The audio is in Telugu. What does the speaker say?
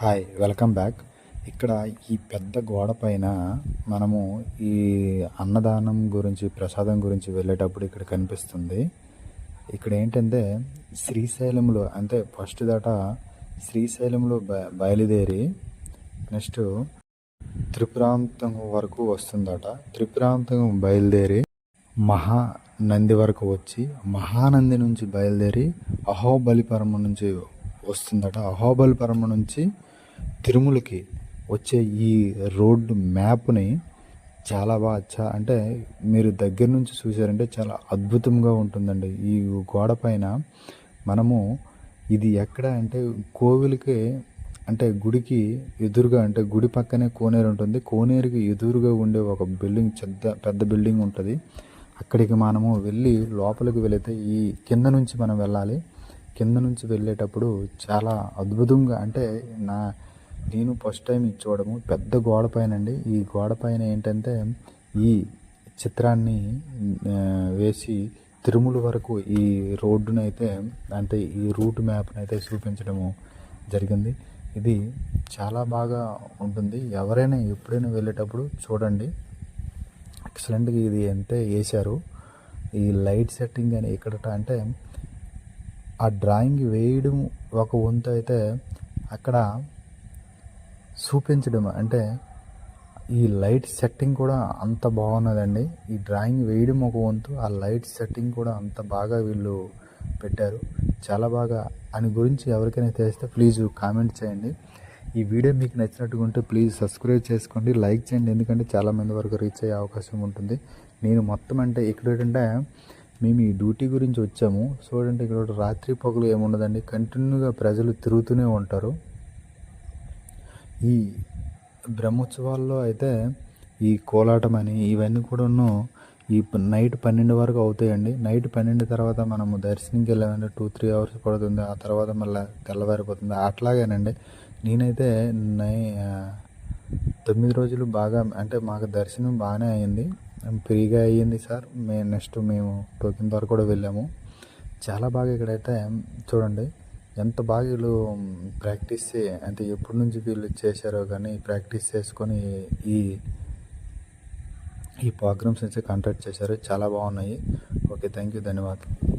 Hi welcome back. ఇక్కడ ఈ పెద్ద గోడ పైన మనము ఈ అన్నదానం గురించి ప్రసాదం గురించి వెళ్ళేటప్పుడు ఇక్కడ కనిపిస్తుంది. ఇక్కడ ఏంటంటే శ్రీశైలంలో అంటే ఫస్ట్ దాటా శ్రీశైలంలో బ బయలుదేరి నెక్స్ట్ త్రిపురాంతం వరకు వస్తుందట. త్రిపురాంతం బయలుదేరి మహా నంది వరకు వచ్చి మహానంది నుంచి బయలుదేరి అహోబలిపురం నుంచి వస్తుందట. అహోబలిపురం నుంచి తిరుమలకి వచ్చే ఈ రోడ్డు మ్యాప్ని చాలా బాగా చా- అంటే మీరు దగ్గర నుంచి చూసారంటే చాలా అద్భుతంగా ఉంటుందండి. ఈ గోడ పైన మనము ఇది ఎక్కడ అంటే కోవిలికి అంటే గుడికి ఎదురుగా అంటే గుడి పక్కనే కోనేరు ఉంటుంది. కోనేరుకి ఎదురుగా ఉండే ఒక బిల్డింగ్ పెద్ద పెద్ద బిల్డింగ్ ఉంటుంది. అక్కడికి మనము వెళ్ళి లోపలికి వెళితే ఈ కింద నుంచి మనం వెళ్ళాలి. కింద నుంచి వెళ్ళేటప్పుడు చాలా అద్భుతంగా అంటే నా నేను ఫస్ట్ టైం ఇది చూడము పెద్ద గోడ పైన అండి ఈ గోడ పైన ఏంటంటే ఈ చిత్రాన్ని వేసి తిరుమల వరకు ఈ రోడ్డునైతే అంటే ఈ రూట్ మ్యాప్ని అయితే చూపించడము జరిగింది. ఇది చాలా బాగా ఉంటుంది. ఎవరైనా ఎప్పుడైనా వెళ్ళేటప్పుడు చూడండి. ఎక్సలెంట్గా ఇది ఎంత వేశారు. ఈ లైట్ సెట్టింగ్ అని ఇక్కడ అంటే ఆ డ్రాయింగ్ వేయడం ఒక వంతు అయితే అక్కడ చూపించడం. అంటే ఈ లైట్ సెట్టింగ్ కూడా అంత బాగున్నదండి. ఈ డ్రాయింగ్ వేయడం ఒక వంతు ఆ లైట్ సెట్టింగ్ కూడా అంత బాగా వీళ్ళు పెట్టారు. చాలా బాగా. అని గురించి ఎవరికైనా తెలిస్తే ప్లీజ్ కామెంట్ చేయండి. ఈ వీడియో మీకు నచ్చినట్టుగా ఉంటే ప్లీజ్ సబ్స్క్రైబ్ చేసుకోండి. లైక్ చేయండి. ఎందుకంటే చాలామంది వరకు రీచ్ అయ్యే అవకాశం ఉంటుంది. నేను మొత్తం అంటే ఇక్కడ ఏంటంటే మేము ఈ డ్యూటీ గురించి వచ్చాము. చూడండి ఇక్కడ రాత్రి పగలు ఏముండదండి. కంటిన్యూగా ప్రజలు తిరుగుతూనే ఉంటారు. ఈ బ్రహ్మోత్సవాల్లో అయితే ఈ కోలాటం అని ఇవన్నీ కూడాను ఈ నైట్ పన్నెండు వరకు అవుతాయండి. నైట్ పన్నెండు తర్వాత మనము దర్శనంకి వెళ్ళామంటే టూ త్రీ అవర్స్ పడుతుంది. ఆ తర్వాత మళ్ళీ తెల్లవారిపోతుంది. అట్లాగేనండి. నేనైతే నై తొమ్మిది రోజులు బాగా అంటే మాకు దర్శనం బాగానే అయ్యింది ఫ్రీగా అయ్యింది సార్. మేము నెక్స్ట్ మేము టోకెన్ ద్వారా కూడా వెళ్ళాము. చాలా బాగా ఇక్కడైతే చూడండి ఎంత బాగా వీళ్ళు ప్రాక్టీస్ చే- అంటే ఎప్పటి నుంచి వీళ్ళు చేశారో కానీ ప్రాక్టీస్ చేసుకొని ఈ ఈ ప్రోగ్రామ్స్ అయితే కండక్ట్ చేశారు. చాలా బాగున్నాయి. ఓకే థ్యాంక్ యూ ధన్యవాదాలు.